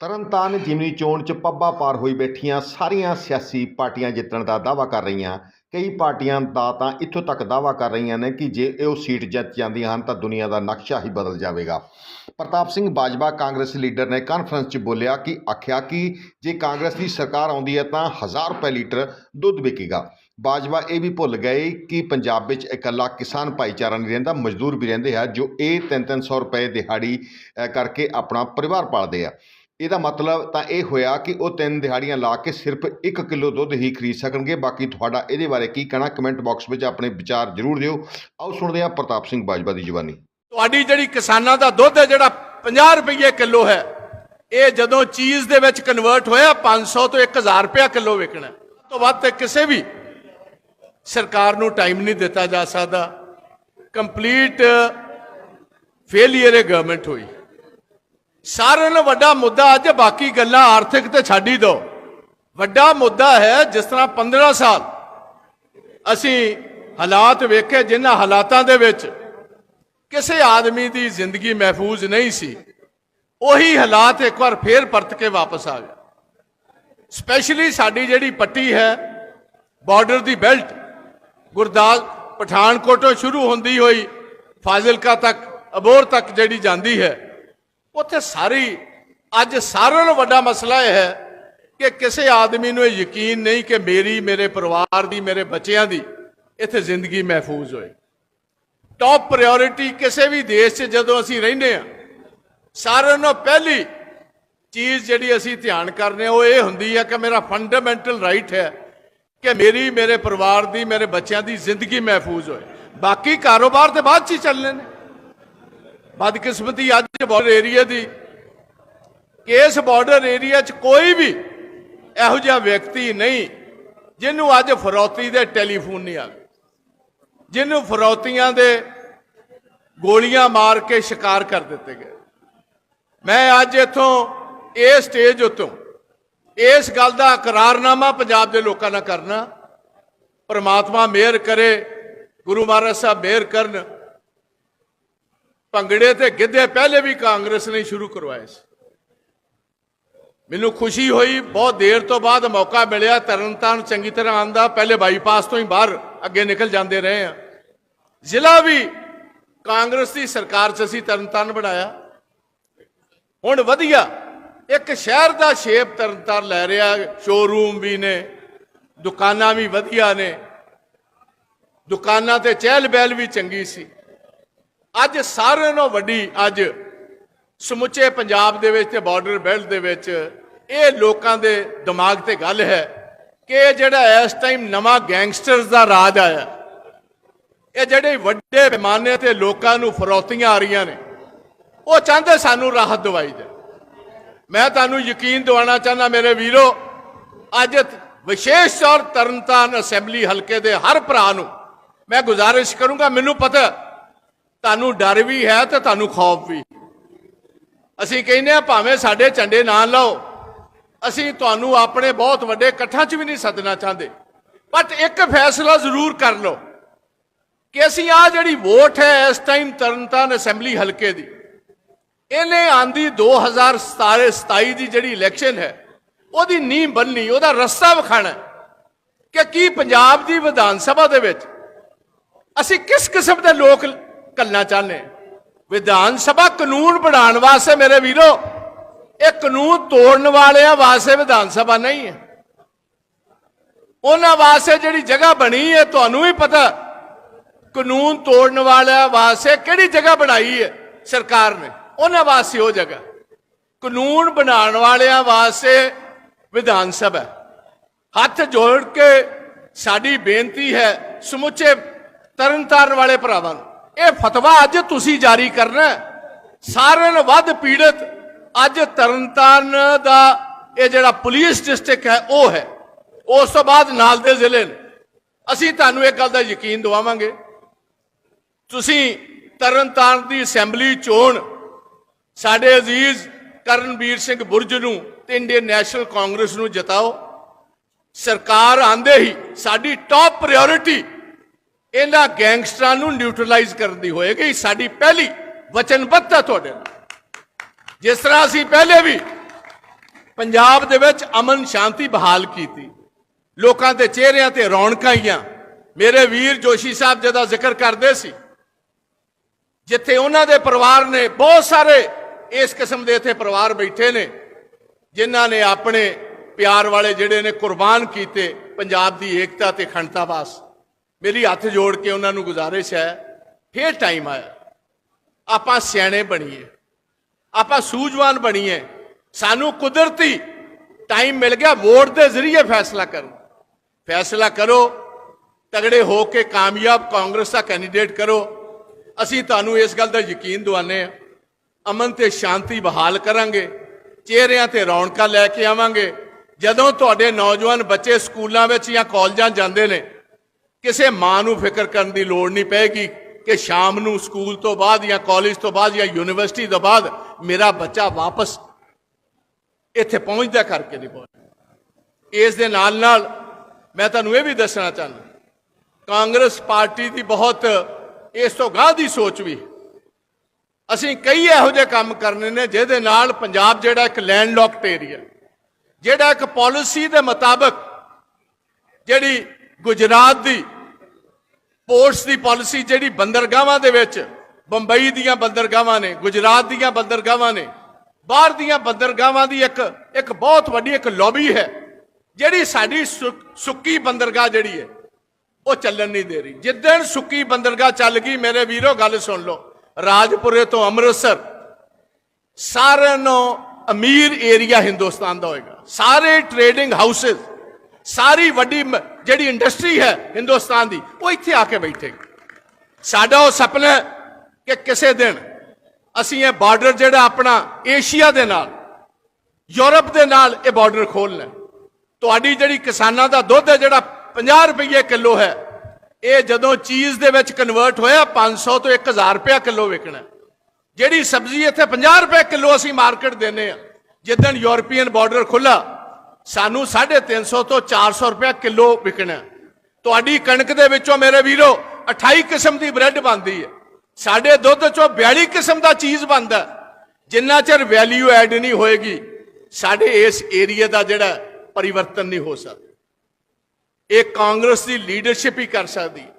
ਤਰਨਤਾਰਨ ਜਿਮਨੀ ਚੋਣ 'ਚ ਪੱਬਾਂ ਪਾਰ ਹੋਈ ਬੈਠੀਆਂ ਸਾਰੀਆਂ ਸਿਆਸੀ ਪਾਰਟੀਆਂ ਜਿੱਤਣ ਦਾ ਦਾਅਵਾ ਕਰ ਰਹੀਆਂ। ਕਈ ਪਾਰਟੀਆਂ ਦਾ ਤਾਂ ਇੱਥੋਂ ਤੱਕ ਦਾਅਵਾ ਕਰ ਰਹੀਆਂ ਨੇ ਕਿ ਜੇ ਉਹ ਸੀਟ ਜਿੱਤ ਜਾਂਦੀਆਂ ਹਨ ਤਾਂ ਦੁਨੀਆ ਦਾ ਨਕਸ਼ਾ ਹੀ ਬਦਲ ਜਾਵੇਗਾ। ਪ੍ਰਤਾਪ ਸਿੰਘ ਬਾਜਵਾ ਕਾਂਗਰਸ ਲੀਡਰ ਨੇ ਕਾਨਫਰੰਸ 'ਚ ਬੋਲਿਆ ਕਿ ਆਖਿਆ ਕਿ ਜੇ ਕਾਂਗਰਸ ਦੀ ਸਰਕਾਰ ਆਉਂਦੀ ਹੈ ਤਾਂ 1000 ਰੁਪਏ ਲੀਟਰ ਦੁੱਧ ਵਿਕੇਗਾ। ਬਾਜਵਾ ਇਹ ਵੀ ਭੁੱਲ ਗਏ ਕਿ ਪੰਜਾਬ ਵਿੱਚ ਇਕੱਲਾ ਕਿਸਾਨ ਭਾਈਚਾਰਾ ਨਹੀਂ ਰਹਿੰਦਾ, ਮਜ਼ਦੂਰ ਵੀ ਰਹਿੰਦੇ ਆ ਜੋ ਇਹ 3-300 ਰੁਪਏ ਦਿਹਾੜੀ ਕਰਕੇ ਆਪਣਾ ਪਰਿਵਾਰ ਪਾਲਦੇ ਆ। ਇਹਦਾ ਮਤਲਬ ਤਾਂ ਇਹ ਹੋਇਆ ਕਿ ਉਹ ਤਿੰਨ ਦਿਹਾੜੀਆਂ ਲਾ ਕੇ ਸਿਰਫ 1 ਕਿਲੋ ਦੁੱਧ ਹੀ ਖਰੀਦ ਸਕਣਗੇ। ਬਾਕੀ ਤੁਹਾਡਾ ਇਹਦੇ ਬਾਰੇ ਕੀ ਕਹਿਣਾ ਕਮੈਂਟ ਬਾਕਸ ਵਿੱਚ ਆਪਣੇ ਵਿਚਾਰ ਜ਼ਰੂਰ ਦਿਓ। ਆਓ ਸੁਣਦੇ ਹਾਂ ਪ੍ਰਤਾਪ ਸਿੰਘ ਬਾਜਵਾ ਦੀ ਜ਼ੁਬਾਨੀ। ਤੁਹਾਡੀ ਜਿਹੜੀ ਕਿਸਾਨਾਂ ਦਾ ਦੁੱਧ ਹੈ, ਜਿਹੜਾ 50 ਰੁਪਏ ਕਿਲੋ ਹੈ, ਇਹ ਜਦੋਂ ਚੀਜ਼ ਦੇ ਵਿੱਚ ਕਨਵਰਟ ਹੋਇਆ 500 ਤੋਂ 1000 ਰੁਪਏ ਕਿਲੋ ਵਿਕਣਾ ਉਸ ਤੋਂ ਵੱਧ ਤੇ ਕਿਸੇ ਵੀ ਸਰਕਾਰ ਨੂੰ ਟਾਈਮ ਨਹੀਂ ਦਿੱਤਾ ਜਾ ਸਕਦਾ। ਕੰਪਲੀਟ ਫੇਲਿਅਰ ਹੈ ਗਵਰਨਮੈਂਟ ਹੋਈ। ਸਾਰਿਆਂ ਨਾਲੋਂ ਵੱਡਾ ਮੁੱਦਾ ਅੱਜ ਬਾਕੀ ਗੱਲਾਂ ਆਰਥਿਕ ਤੇ ਛੱਡ ਹੀ ਦਿਓ ਵੱਡਾ ਮੁੱਦਾ ਹੈ ਜਿਸ ਤਰ੍ਹਾਂ 15 ਸਾਲ ਅਸੀਂ ਹਾਲਾਤ ਵੇਖੇ ਜਿਨ੍ਹਾਂ ਹਾਲਾਤਾਂ ਦੇ ਵਿੱਚ ਕਿਸੇ ਆਦਮੀ ਦੀ ਜ਼ਿੰਦਗੀ ਮਹਿਫੂਜ਼ ਨਹੀਂ ਸੀ, ਉਹੀ ਹਾਲਾਤ ਇੱਕ ਵਾਰ ਫੇਰ ਪਰਤ ਕੇ ਵਾਪਸ ਆ ਗਏ। ਸਪੈਸ਼ਲੀ ਸਾਡੀ ਜਿਹੜੀ ਪੱਟੀ ਹੈ, ਬਾਰਡਰ ਦੀ ਬੈਲਟ, ਗੁਰਦਾਸ ਪਠਾਨਕੋਟੋਂ ਸ਼ੁਰੂ ਹੁੰਦੀ ਹੋਈ ਫਾਜ਼ਿਲਕਾ ਤੱਕ ਅਬੋਰ ਤੱਕ ਜਿਹੜੀ ਜਾਂਦੀ ਹੈ ਉੱਥੇ ਸਾਰੀ, ਅੱਜ ਸਾਰਿਆਂ ਨਾਲੋਂ ਵੱਡਾ ਮਸਲਾ ਇਹ ਹੈ ਕਿ ਕਿਸੇ ਆਦਮੀ ਨੂੰ ਇਹ ਯਕੀਨ ਨਹੀਂ ਕਿ ਮੇਰੀ, ਮੇਰੇ ਪਰਿਵਾਰ ਦੀ, ਮੇਰੇ ਬੱਚਿਆਂ ਦੀ ਇੱਥੇ ਜ਼ਿੰਦਗੀ ਮਹਿਫੂਜ਼ ਹੋਏ। ਟਾਪ ਪ੍ਰਾਇੋਰਟੀ ਕਿਸੇ ਵੀ ਦੇਸ਼ 'ਚ ਜਦੋਂ ਅਸੀਂ ਰਹਿੰਦੇ ਆ ਸਾਰਿਆਂ ਨਾਲੋਂ ਪਹਿਲੀ ਚੀਜ਼ ਜਿਹੜੀ ਅਸੀਂ ਧਿਆਨ ਕਰਨੇ ਉਹ ਇਹ ਹੁੰਦੀ ਹੈ ਕਿ ਮੇਰਾ ਫੰਡਾਮੈਂਟਲ ਰਾਈਟ ਹੈ ਕਿ ਮੇਰੀ, ਮੇਰੇ ਪਰਿਵਾਰ ਦੀ, ਮੇਰੇ ਬੱਚਿਆਂ ਦੀ ਜ਼ਿੰਦਗੀ ਮਹਿਫੂਜ਼ ਹੋਏ। ਬਾਕੀ ਕਾਰੋਬਾਰ ਤੇ ਬਾਅਦ 'ਚ ਹੀ ਚੱਲਣੇ ਨੇ ਬਦਕਿਸਮਤੀ ਅੱਜ ਬਾਰਡਰ ਏਰੀਆ ਦੀ। ਕਿ ਇਸ ਬਾਰਡਰ ਏਰੀਆ 'ਚ ਕੋਈ ਵੀ ਇਹੋ ਜਿਹਾ ਵਿਅਕਤੀ ਨਹੀਂ, ਜਿਹਨੂੰ ਅੱਜ ਫਰੌਤੀ ਦੇ ਟੈਲੀਫੋਨ ਨਹੀਂ ਆ ਜਿਹਨੂੰ ਫਰੌਤੀਆਂ ਦੇ ਗੋਲੀਆਂ ਮਾਰ ਕੇ ਸ਼ਿਕਾਰ ਕਰ ਦਿੱਤੇ ਗਏ। ਮੈਂ ਅੱਜ ਇੱਥੋਂ ਇਹ ਸਟੇਜ ਉੱਤੋਂ ਇਸ ਗੱਲ ਦਾ ਇਕਰਾਰਨਾਮਾ ਪੰਜਾਬ ਦੇ ਲੋਕਾਂ ਨਾਲ ਕਰਨਾ। ਪਰਮਾਤਮਾ ਮਿਹਰ ਕਰੇ, ਗੁਰੂ ਮਹਾਰਾਜ ਸਾਹਿਬ ਮਿਹਰ ਕਰਨ। ਭੰਗੜੇ ਤੇ ਗਿੱਧੇ ਪਹਿਲੇ ਵੀ ਕਾਂਗਰਸ ਨੇ ਸ਼ੁਰੂ ਕਰਵਾਏ ਸੀ। ਮੈਨੂੰ ਖੁਸ਼ੀ ਹੋਈ, ਬਹੁਤ ਦੇਰ ਤੋਂ ਬਾਅਦ ਮੌਕਾ ਮਿਲਿਆ, ਤਰਨਤਾਰਨ ਚੰਗੀ ਤਰ੍ਹਾਂ ਆਂਦਾ ਪਹਿਲੇ ਬਾਈਪਾਸ ਤੋਂ ਹੀ ਬਾਹਰ ਅੱਗੇ ਨਿਕਲ ਜਾਂਦੇ ਰਹੇ ਆ ਜ਼ਿਲ੍ਹਾ ਵੀ ਕਾਂਗਰਸ ਦੀ ਸਰਕਾਰ 'ਚ ਅਸੀਂ ਤਰਨਤਾਰਨ ਬਣਾਇਆ। ਹੁਣ ਵਧੀਆ, ਇੱਕ ਸ਼ਹਿਰ ਦਾ ਸ਼ੇਪ ਤਰਨਤਾਰਨ ਲੈ ਰਿਹਾ ਸ਼ੋਰੂਮ ਵੀ ਨੇ, ਦੁਕਾਨਾਂ ਵੀ ਵਧੀਆ ਨੇ। ਦੁਕਾਨਾਂ ਤੇ ਚਹਿਲ ਬਹਿਲ ਵੀ ਚੰਗੀ ਸੀ। ਅੱਜ ਸਾਰਿਆਂ ਨਾਲੋਂ ਵੱਡੀ ਅੱਜ ਸਮੁੱਚੇ ਪੰਜਾਬ ਦੇ ਵਿੱਚ ਤੇ ਬਾਰਡਰ ਬੈਲਟ ਦੇ ਵਿੱਚ ਇਹ ਲੋਕਾਂ ਦੇ ਦਿਮਾਗ ਤੇ ਗੱਲ ਹੈ ਕਿ ਇਹ ਜਿਹੜਾ ਇਸ ਟਾਈਮ ਨਵਾਂ ਗੈਂਗਸਟਰਸ ਦਾ ਰਾਜ ਆਇਆ। ਇਹ ਜਿਹੜੇ ਵੱਡੇ ਪੈਮਾਨੇ ਤੇ ਲੋਕਾਂ ਨੂੰ ਫਰੋਤੀਆਂ ਆ ਰਹੀਆਂ ਨੇ, ਉਹ ਚਾਹੁੰਦੇ ਸਾਨੂੰ ਰਾਹਤ ਦਵਾਈ ਦੇ। ਮੈਂ ਤੁਹਾਨੂੰ ਯਕੀਨ ਦਿਵਾਉਣਾ ਚਾਹੁੰਦਾ, ਮੇਰੇ ਵੀਰੋ, ਅੱਜ ਵਿਸ਼ੇਸ਼ ਤੌਰ ਤਰਨਤਾਰਨ ਅਸੈਂਬਲੀ ਹਲਕੇ ਦੇ ਹਰ ਭਰਾ ਨੂੰ ਮੈਂ ਗੁਜ਼ਾਰਿਸ਼ ਕਰੂੰਗਾ, ਮੈਨੂੰ ਪਤਾ ਤੁਹਾਨੂੰ ਡਰ ਵੀ ਹੈ ਤੇ ਤੁਹਾਨੂੰ ਖੌਫ ਵੀ। ਅਸੀਂ ਕਹਿੰਦੇ ਆ ਭਾਵੇਂ ਸਾਡੇ ਝੰਡੇ ਨਾ ਲਾਓ, ਅਸੀਂ ਤੁਹਾਨੂੰ ਆਪਣੇ ਬਹੁਤ ਵੱਡੇ ਇਕੱਠਾਂ 'ਚ ਵੀ ਨਹੀਂ ਸੱਦਣਾ ਚਾਹੁੰਦੇ। ਬਟ ਇੱਕ ਫੈਸਲਾ ਜ਼ਰੂਰ ਕਰ ਲਓ ਕਿ ਅਸੀਂ ਆ ਜਿਹੜੀ ਵੋਟ ਹੈ, ਇਸ ਟਾਈਮ ਤਰਨਤਾਰਨ ਅਸੈਂਬਲੀ ਹਲਕੇ ਦੀ, ਇਹਨੇ ਆਂਦੀ 2017 27 ਦੀ ਜਿਹੜੀ ਇਲੈਕਸ਼ਨ ਹੈ, ਉਹਦੀ ਨੀਂਹ ਬੰਨੀ ਉਹਦਾ ਰਸਤਾ ਵਿਖਾਣਾ ਕਿ ਕੀ ਪੰਜਾਬ ਦੀ ਵਿਧਾਨ ਸਭਾ ਦੇ ਵਿੱਚ ਅਸੀਂ ਕਿਸ ਕਿਸਮ ਦੇ ਲੋਕ ਕੱਲਣਾ ਚਾਹੁੰਦੇ। ਵਿਧਾਨ ਸਭਾ ਕਾਨੂੰਨ ਬਣਾਉਣ ਵਾਸਤੇ ਮੇਰੇ ਵੀਰੋ, ਇਹ ਕਾਨੂੰਨ ਤੋੜਨ ਵਾਲਿਆਂ ਵਾਸਤੇ ਵਿਧਾਨ ਸਭਾ ਨਹੀਂ ਹੈ। ਉਹਨਾਂ ਵਾਸਤੇ ਜਿਹੜੀ ਜਗ੍ਹਾ ਬਣੀ ਹੈ, ਤੁਹਾਨੂੰ ਵੀ ਪਤਾ, ਕਾਨੂੰਨ ਤੋੜਨ ਵਾਲਿਆਂ ਵਾਸਤੇ ਕਿਹੜੀ ਜਗ੍ਹਾ ਬਣਾਈ ਹੈ ਸਰਕਾਰ ਨੇ। ਉਹਨਾਂ ਵਾਸਤੇ ਉਹ ਜਗ੍ਹਾ। ਕਾਨੂੰਨ ਬਣਾਉਣ ਵਾਲਿਆਂ ਵਾਸਤੇ ਵਿਧਾਨ ਸਭਾ। ਹੱਥ ਜੋੜ ਕੇ ਸਾਡੀ ਬੇਨਤੀ ਹੈ ਸਮੁੱਚੇ ਤਰਨਤਾਰਨ ਵਾਲੇ ਭਰਾਵਾਂ ਨੂੰ। ਇਹ ਫਤਵਾ ਅੱਜ ਤੁਸੀਂ ਜਾਰੀ ਕਰਨਾ ਸਾਰਿਆਂ ਨਾਲੋਂ ਵੱਧ ਪੀੜਤ ਅੱਜ ਤਰਨਤਾਰਨ ਦਾ ਇਹ ਜਿਹੜਾ ਪੁਲਿਸ ਡਿਸਟ੍ਰਿਕਟ ਹੈ, ਉਹ ਹੈ। ਉਸ ਤੋਂ ਬਾਅਦ ਨਾਲ ਦੇ ਜ਼ਿਲ੍ਹੇ ਨੇ। ਅਸੀਂ ਤੁਹਾਨੂੰ ਇੱਕ ਗੱਲ ਦਾ ਯਕੀਨ ਦਿਵਾਵਾਂਗੇ। ਤੁਸੀਂ ਤਰਨਤਾਰਨ ਦੀ ਅਸੈਂਬਲੀ ਚੋਣ ਸਾਡੇ ਅਜ਼ੀਜ਼ ਕਰਨਵੀਰ ਸਿੰਘ ਬੁਰਜ ਨੂੰ ਤੇ ਇੰਡੀਅਨ ਨੈਸ਼ਨਲ ਕਾਂਗਰਸ ਨੂੰ ਜਿਤਾਓ। ਸਰਕਾਰ ਆਂਦੇ ਹੀ ਸਾਡੀ ਟਾਪ ਪ੍ਰਾਇੋਰਟੀ ਇਹਨਾਂ ਗੈਂਗਸਟਰਾਂ ਨੂੰ ਨਿਊਟਰਲਾਈਜ਼ ਕਰਨ ਦੀ ਹੋਏਗੀ। ਸਾਡੀ ਪਹਿਲੀ ਵਚਨਬੱਧਤਾ ਤੁਹਾਡੇ ਨਾਲ। ਜਿਸ ਤਰ੍ਹਾਂ ਅਸੀਂ ਪਹਿਲੇ ਵੀ ਪੰਜਾਬ ਦੇ ਵਿੱਚ ਅਮਨ ਸ਼ਾਂਤੀ ਬਹਾਲ ਕੀਤੀ, ਲੋਕਾਂ ਦੇ ਚਿਹਰਿਆਂ ਤੇ ਰੌਣਕਾਂ ਆਈਆਂ। ਮੇਰੇ ਵੀਰ ਜੋਸ਼ੀ ਸਾਹਿਬ ਜਿਹਦਾ ਜ਼ਿਕਰ ਕਰਦੇ ਸੀ, ਜਿੱਥੇ ਉਹਨਾਂ ਦੇ ਪਰਿਵਾਰ ਨੇ ਬਹੁਤ ਸਾਰੇ ਇਸ ਕਿਸਮ ਦੇ ਇੱਥੇ ਪਰਿਵਾਰ ਬੈਠੇ ਨੇ, ਜਿਨ੍ਹਾਂ ਨੇ ਆਪਣੇ ਪਿਆਰ ਵਾਲੇ ਜਿਹੜੇ ਨੇ ਕੁਰਬਾਨ ਕੀਤੇ ਪੰਜਾਬ ਦੀ ਏਕਤਾ ਤੇ ਅਖੰਡਤਾ ਵਾਸਤੇ ਮੇਰੀ ਹੱਥ ਜੋੜ ਕੇ ਉਹਨਾਂ ਨੂੰ ਗੁਜ਼ਾਰਿਸ਼ ਹੈ, ਫੇਰ ਟਾਈਮ ਆਇਆ। ਆਪਾਂ ਸਿਆਣੇ ਬਣੀਏ। ਆਪਾਂ ਸੂਝਵਾਨ ਬਣੀਏ। ਸਾਨੂੰ ਕੁਦਰਤੀ ਟਾਈਮ ਮਿਲ ਗਿਆ, ਵੋਟ ਦੇ ਜ਼ਰੀਏ ਫੈਸਲਾ ਕਰੋ। ਫੈਸਲਾ ਕਰੋ, ਤਗੜੇ ਹੋ ਕੇ ਕਾਮਯਾਬ ਕਾਂਗਰਸ ਦਾ ਕੈਂਡੀਡੇਟ ਕਰੋ। ਅਸੀਂ ਤੁਹਾਨੂੰ ਇਸ ਗੱਲ ਦਾ ਯਕੀਨ ਦਿਵਾਉਂਦੇ ਹਾਂ। ਅਮਨ ਤੇ ਸ਼ਾਂਤੀ ਬਹਾਲ ਕਰਾਂਗੇ। ਚਿਹਰਿਆਂ ਤੇ ਰੌਣਕਾਂ ਲੈ ਕੇ ਆਵਾਂਗੇ। ਜਦੋਂ ਤੁਹਾਡੇ ਨੌਜਵਾਨ ਬੱਚੇ ਸਕੂਲਾਂ ਵਿੱਚ ਜਾਂ ਕਾਲਜਾਂ ਜਾਂਦੇ ਨੇ ਕਿਸੇ ਮਾਂ ਨੂੰ ਫਿਕਰ ਕਰਨ ਦੀ ਲੋੜ ਨਹੀਂ ਪਏਗੀ ਕਿ ਸ਼ਾਮ ਨੂੰ ਸਕੂਲ ਤੋਂ ਬਾਅਦ ਜਾਂ ਕਾਲਜ ਤੋਂ ਬਾਅਦ ਜਾਂ ਯੂਨੀਵਰਸਿਟੀ ਤੋਂ ਬਾਅਦ ਮੇਰਾ ਬੱਚਾ ਵਾਪਸ ਇੱਥੇ ਪਹੁੰਚਦਾ ਕਰਕੇ ਨਹੀਂ ਪਹੁੰਚਦਾ। ਇਸ ਦੇ ਨਾਲ ਨਾਲ ਮੈਂ ਤੁਹਾਨੂੰ ਇਹ ਵੀ ਦੱਸਣਾ ਚਾਹੁੰਦਾ ਕਾਂਗਰਸ ਪਾਰਟੀ ਦੀ ਬਹੁਤ ਇਸ ਤੋਂ ਗਾਹ ਦੀ ਸੋਚ ਵੀ। ਅਸੀਂ ਕਈ ਇਹੋ ਜਿਹੇ ਕੰਮ ਕਰਨੇ ਨੇ ਜਿਹਦੇ ਨਾਲ ਪੰਜਾਬ ਜਿਹੜਾ ਇੱਕ ਲੈਂਡਲੌਕਡ ਏਰੀਆ ਜਿਹੜਾ ਇੱਕ ਪਾਲਿਸੀ ਦੇ ਮੁਤਾਬਕ ਜਿਹੜੀ ਗੁਜਰਾਤ ਦੀ ਪੋਰਟਸ ਦੀ ਪਾਲਿਸੀ ਜਿਹੜੀ ਬੰਦਰਗਾਹਾਂ ਦੇ ਵਿੱਚ, ਬੰਬਈ ਦੀਆਂ ਬੰਦਰਗਾਹਾਂ ਨੇ, ਗੁਜਰਾਤ ਦੀਆਂ ਬੰਦਰਗਾਹਾਂ ਨੇ, ਬਾਹਰ ਦੀਆਂ ਬੰਦਰਗਾਹਾਂ ਦੀ ਇੱਕ ਇੱਕ ਬਹੁਤ ਵੱਡੀ ਇੱਕ ਲੌਬੀ ਹੈ। ਜਿਹੜੀ ਸਾਡੀ ਸੁੱਕੀ ਬੰਦਰਗਾਹ ਜਿਹੜੀ ਹੈ, ਉਹ ਚੱਲਣ ਨਹੀਂ ਦੇ ਰਹੀ। ਜਿੱਦਣ ਸੁੱਕੀ ਬੰਦਰਗਾਹ ਚੱਲ ਗਈ, ਮੇਰੇ ਵੀਰੋ ਗੱਲ ਸੁਣ ਲਓ, ਰਾਜਪੁਰੇ ਤੋਂ ਅੰਮ੍ਰਿਤਸਰ, ਸਾਰਿਆਂ ਨੂੰ ਅਮੀਰ ਏਰੀਆ ਹਿੰਦੁਸਤਾਨ ਦਾ ਹੋਏਗਾ। ਸਾਰੇ ਟ੍ਰੇਡਿੰਗ ਹਾਊਸਸ ਸਾਰੀ ਵੱਡੀ ਮ- ਜਿਹੜੀ ਇੰਡਸਟਰੀ ਹੈ ਹਿੰਦੁਸਤਾਨ ਦੀ, ਉਹ ਇੱਥੇ ਆ ਕੇ ਬੈਠੇਗੀ ਸਾਡਾ ਉਹ ਸੁਪਨਾ ਹੈ ਕਿ ਕਿਸੇ ਦਿਨ ਅਸੀਂ ਇਹ ਬਾਰਡਰ ਜਿਹੜਾ ਆਪਣਾ ਏਸ਼ੀਆ ਦੇ ਨਾਲ ਯੂਰਪ ਦੇ ਨਾਲ ਇਹ ਬਾਰਡਰ ਖੋਲਣਾ ਤੁਹਾਡੀ ਜਿਹੜੀ ਕਿਸਾਨਾਂ ਦਾ ਦੁੱਧ ਹੈ, ਜਿਹੜਾ 50 ਰੁਪਏ ਕਿਲੋ ਹੈ, ਇਹ ਜਦੋਂ ਚੀਜ਼ ਦੇ ਵਿੱਚ ਕਨਵਰਟ ਹੋਇਆ 500 ਤੋਂ 1000 ਰੁਪਏ ਕਿਲੋ ਵਿਕਣਾ ਜਿਹੜੀ ਸਬਜ਼ੀ ਇੱਥੇ 50 ਰੁਪਏ ਕਿਲੋ ਅਸੀਂ ਮਾਰਕੀਟ ਦਿੰਨੇ ਆ ਜਿੱਦਣ ਯੂਰਪੀਅਨ ਬਾਰਡਰ ਖੁੱਲਾ ਸਾਨੂੰ 350 ਤੋਂ 400 ਰੁਪਏ ਕਿਲੋ ਵਿਕਣਾ ਤੁਹਾਡੀ ਕਣਕ ਦੇ ਵਿੱਚੋਂ ਮੇਰੇ ਵੀਰੋ 28 ਕਿਸਮ ਦੀ ਬ੍ਰੈਡ ਬਣਦੀ ਹੈ। ਸਾਡੇ ਦੁੱਧ ਚੋਂ 42 ਕਿਸਮ ਦਾ ਚੀਜ਼ ਬਣਦਾ ਹੈ। ਜਿੰਨਾ ਚਿਰ ਵੈਲਿਊ ਐਡ ਨਹੀਂ ਹੋਏਗੀ, ਸਾਡੇ ਇਸ ਏਰੀਆ ਦਾ ਜਿਹੜਾ ਪਰਿਵਰਤਨ ਨਹੀਂ ਹੋ ਸਕਦਾ। ਇਹ ਕਾਂਗਰਸ ਦੀ ਲੀਡਰਸ਼ਿਪ ਹੀ ਕਰ ਸਕਦੀ ਹੈ।